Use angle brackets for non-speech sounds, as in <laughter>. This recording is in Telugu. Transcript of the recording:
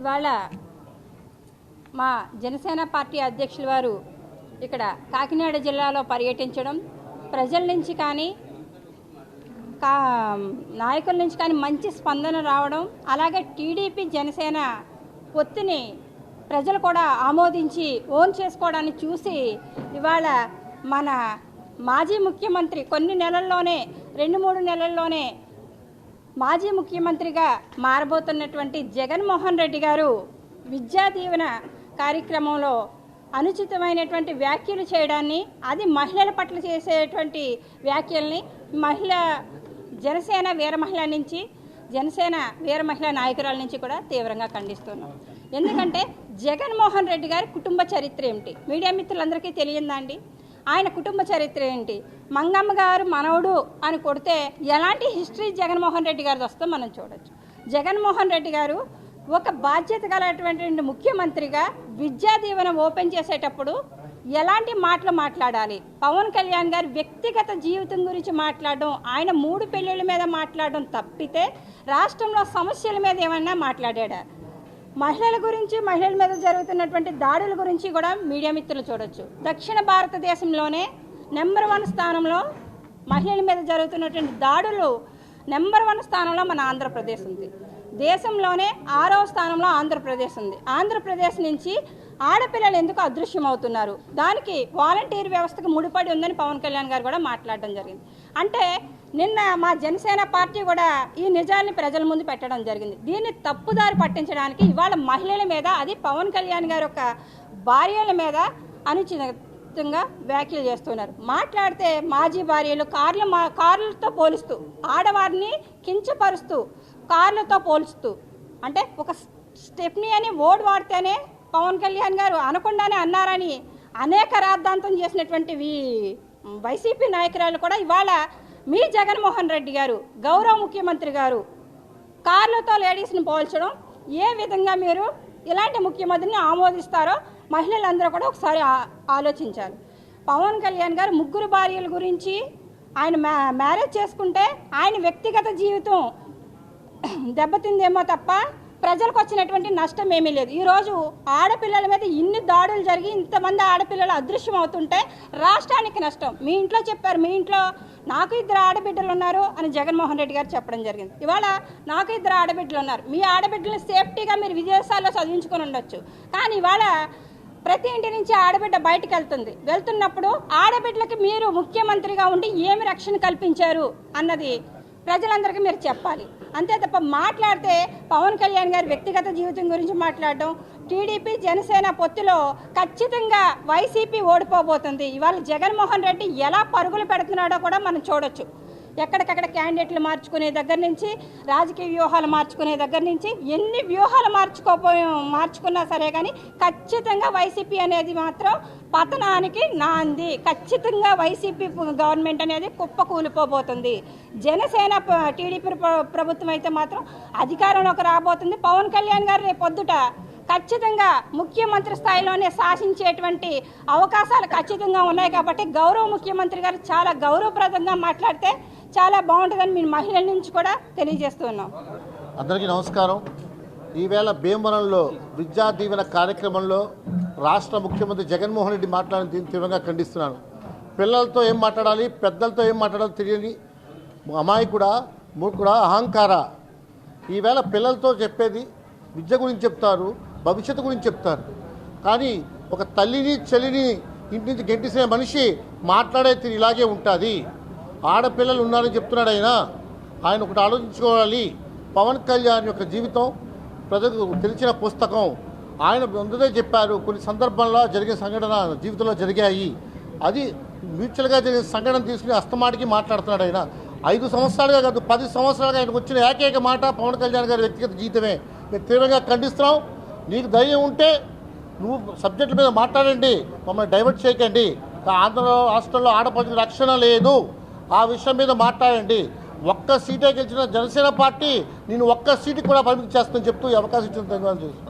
ఇవాళ మా జనసేన పార్టీ అధ్యక్షుల వారు ఇక్కడ కాకినాడ జిల్లాలో పర్యటించడం ప్రజల నుంచి కానీ కా నాయకుల నుంచి కానీ మంచి స్పందన రావడం అలాగే టీడీపీ జనసేన పొత్తుని ప్రజలు కూడా ఆమోదించి ఓన్ చేసుకోవడాన్ని చూసి ఇవాళ మన మాజీ ముఖ్యమంత్రి కొన్ని నెలల్లోనే రెండు మూడు నెలల్లోనే మాజీ ముఖ్యమంత్రిగా మారబోతున్నటువంటి జగన్మోహన్ రెడ్డి గారు విద్యా దీవెన కార్యక్రమంలో అనుచితమైనటువంటి వ్యాఖ్యలు చేయడాన్ని అది మహిళల పట్ల చేసేటువంటి వ్యాఖ్యల్ని మహిళ జనసేన వీర మహిళ నుంచి జనసేన వీర మహిళా నాయకురాల నుంచి కూడా తీవ్రంగా ఖండిస్తున్నాం. ఎందుకంటే జగన్మోహన్ రెడ్డి గారి కుటుంబ చరిత్ర ఏమిటి? మీడియా మిత్రులందరికీ తెలియందా అండి? ఆయన కుటుంబ చరిత్ర ఏంటి? మంగమ్మ గారు మనవడు అని కొడితే ఎలాంటి హిస్టరీ జగన్మోహన్ రెడ్డి గారిది వస్తుందో మనం చూడొచ్చు. జగన్మోహన్ రెడ్డి గారు ఒక బాధ్యత గలటువంటి ముఖ్యమంత్రిగా విద్యా దీవెన ఓపెన్ చేసేటప్పుడు ఎలాంటి మాటలు మాట్లాడాలి? పవన్ కళ్యాణ్ గారి వ్యక్తిగత జీవితం గురించి మాట్లాడడం ఆయన మూడు పెళ్ళిళ్ళ మీద మాట్లాడడం తప్పితే రాష్ట్రంలో సమస్యల మీద ఏమన్నా మాట్లాడాడా? మహిళల గురించి మహిళల మీద జరుగుతున్నటువంటి దాడుల గురించి కూడా మీడియా మిత్రులు చూడొచ్చు. దక్షిణ భారతదేశంలోనే నెంబర్ వన్ స్థానంలో మహిళల మీద జరుగుతున్నటువంటి దాడులు నెంబర్ వన్ స్థానంలో మన ఆంధ్రప్రదేశ్ ఉంది. దేశంలోనే ఆరవ స్థానంలో ఆంధ్రప్రదేశ్ ఉంది. ఆంధ్రప్రదేశ్ నుంచి ఆడపిల్లలు ఎందుకు అదృశ్యం అవుతున్నారు దానికి వాలంటీర్ వ్యవస్థకు ముడిపడి ఉందని పవన్ కళ్యాణ్ గారు కూడా మాట్లాడడం జరిగింది. అంటే నిన్న మా జనసేన పార్టీ కూడా ఈ నిజాన్ని ప్రజల ముందు పెట్టడం జరిగింది. దీన్ని తప్పుదారి పట్టించడానికి ఇవాళ మహిళల మీద అది పవన్ కళ్యాణ్ గారి యొక్క భార్యల మీద అనుచితంగా వ్యాఖ్యలు చేస్తున్నారు. మాట్లాడితే మాజీ భార్యలు కార్లు మా కార్లతో పోలుస్తూ ఆడవారిని కించపరుస్తూ కార్లతో పోల్చుతూ అంటే ఒక స్టెప్ని అని ఓడ్ వాడితేనే పవన్ కళ్యాణ్ గారు అనకుండానే అన్నారని అనేక రాద్ధాంతం చేసినటువంటి వీ- వైసీపీ నాయకురాలు కూడా ఇవాళ మీ జగన్మోహన్ రెడ్డి గారు గౌరవ ముఖ్యమంత్రి గారు కార్లతో లేడీస్ని పోల్చడం ఏ విధంగా మీరు ఇలాంటి ముఖ్యమంత్రిని ఆమోదిస్తారో మహిళలందరూ కూడా ఒకసారి ఆలోచించారు ఆలోచించాలి. పవన్ కళ్యాణ్ గారు ముగ్గురు భార్యల గురించి ఆయన మ్యా మ్యారేజ్ చేసుకుంటే ఆయన వ్యక్తిగత జీవితం <clears throat> దెబ్బతిందేమో తప్ప ప్రజలకు వచ్చినటువంటి నష్టం ఏమీ లేదు ఈరోజు ఆడపిల్లల మీద ఇన్ని దాడులు జరిగి ఇంతమంది ఆడపిల్లలు అదృశ్యం అవుతుంటే రాష్ట్రానికి నష్టం. మీ ఇంట్లో చెప్పారు మీ ఇంట్లో నాకు ఇద్దరు ఆడబిడ్డలు ఉన్నారు అని జగన్మోహన్ రెడ్డి గారు చెప్పడం జరిగింది. ఇవాళ నాకు ఇద్దరు ఆడబిడ్డలు ఉన్నారు. మీ ఆడబిడ్డలు సేఫ్టీగా మీరు విదేశాల్లో చదివించుకొని ఉండొచ్చు. కానీ ఇవాళ ప్రతి ఇంటి నుంచి ఆడబిడ్డ బయటకు వెళ్తుంది. వెళ్తున్నప్పుడు ఆడబిడ్డలకి మీరు ముఖ్యమంత్రిగా ఉండి ఏమి రక్షణ కల్పించారు అన్నది ప్రజలందరికీ మీరు చెప్పాలి. అంతే తప్ప మాట్లాడితే పవన్ కళ్యాణ్ గారి వ్యక్తిగత జీవితం గురించి మాట్లాడడం టీడీపీ జనసేన పొత్తులో ఖచ్చితంగా వైసీపీ ఓడిపోబోతుంది. ఇవాళ జగన్మోహన్ రెడ్డి ఎలా పరుగులు పెడుతున్నాడో కూడా మనం చూడొచ్చు. ఎక్కడికక్కడ క్యాండిడేట్లు మార్చుకునే దగ్గర నుంచి రాజకీయ వ్యూహాలు మార్చుకునే దగ్గర నుంచి ఎన్ని వ్యూహాలు మార్చుకోపోయి మార్చుకున్నా సరే కానీ ఖచ్చితంగా వైసీపీ అనేది మాత్రం పతనానికి నాంది. ఖచ్చితంగా వైసీపీ గవర్నమెంట్ అనేది కుప్ప కూలిపోబోతుంది జనసేన ప- టీడీపీ ప్రభుత్వం అయితే మాత్రం అధికారంలోకి రాబోతుంది. పవన్ కళ్యాణ్ గారు రేపు పొద్దుట ఖచ్చితంగా ముఖ్యమంత్రి స్థాయిలోనే శాసించేటువంటి అవకాశాలు ఖచ్చితంగా ఉన్నాయి కాబట్టి గౌరవ ముఖ్యమంత్రి గారు చాలా గౌరవప్రదంగా మాట్లాడితే చాలా బాగుంటుందని మీ మహిళల నుంచి కూడా తెలియజేస్తున్నాం. అందరికీ నమస్కారం. ఈవేళ భీమవరంలో విద్యా దీవెన కార్యక్రమంలో రాష్ట్ర ముఖ్యమంత్రి జగన్మోహన్ రెడ్డి మాట్లాడిన దీన్ని తీవ్రంగా ఖండిస్తున్నాను. పిల్లలతో ఏం మాట్లాడాలి పెద్దలతో ఏం మాట్లాడాలో తెలియని అమాయకుడా కూడా అహంకార? ఈవేళ పిల్లలతో చెప్పేది విద్య గురించి చెప్తారు. భవిష్యత్తు గురించి చెప్తారు. కానీ ఒక తల్లిని చెల్లిని ఇంటి నుంచి గెంటిసిన మనిషి మాట్లాడే తీరు ఇలాగే ఉంటుంది. ఆడపిల్లలు ఉన్నారని చెప్తున్నాడు ఆయన. ఆయన ఒకటి ఆలోచించుకోవాలి. పవన్ కళ్యాణ్ యొక్క జీవితం ప్రజలకు తెలిసిన పుస్తకం. ఆయన ముందుదే చెప్పారు కొన్ని సందర్భంలో జరిగిన సంఘటన జీవితంలో జరిగాయి. అది మ్యూచువల్గా జరిగిన సంఘటన తీసుకుని అస్తమాటికి మాట్లాడుతున్నాడు ఆయన. ఐదు సంవత్సరాలుగా కాదు పది సంవత్సరాలుగా ఆయనకు వచ్చిన ఏకైక మాట పవన్ కళ్యాణ్ గారి వ్యక్తిగత జీవితమే. మేము తీవ్రంగా ఖండిస్తున్నాం. నీకు ధైర్యం ఉంటే నువ్వు సబ్జెక్టుల మీద మాట్లాడండి మమ్మల్ని డైవర్ట్ చేయకండి. ఆంధ్ర రాష్ట్రంలో ఆడపడిన రక్షణ లేదు. ఆ విషయం మీద మాట్లాడండి. ఒక్క సీటే గెలిచిన జనసేన పార్టీ నేను ఒక్క సీటుకి కూడా పరిమితి చేస్తానని చెప్తూ అవకాశం ఇచ్చిన ధన్యవాదాలు చేస్తున్నాను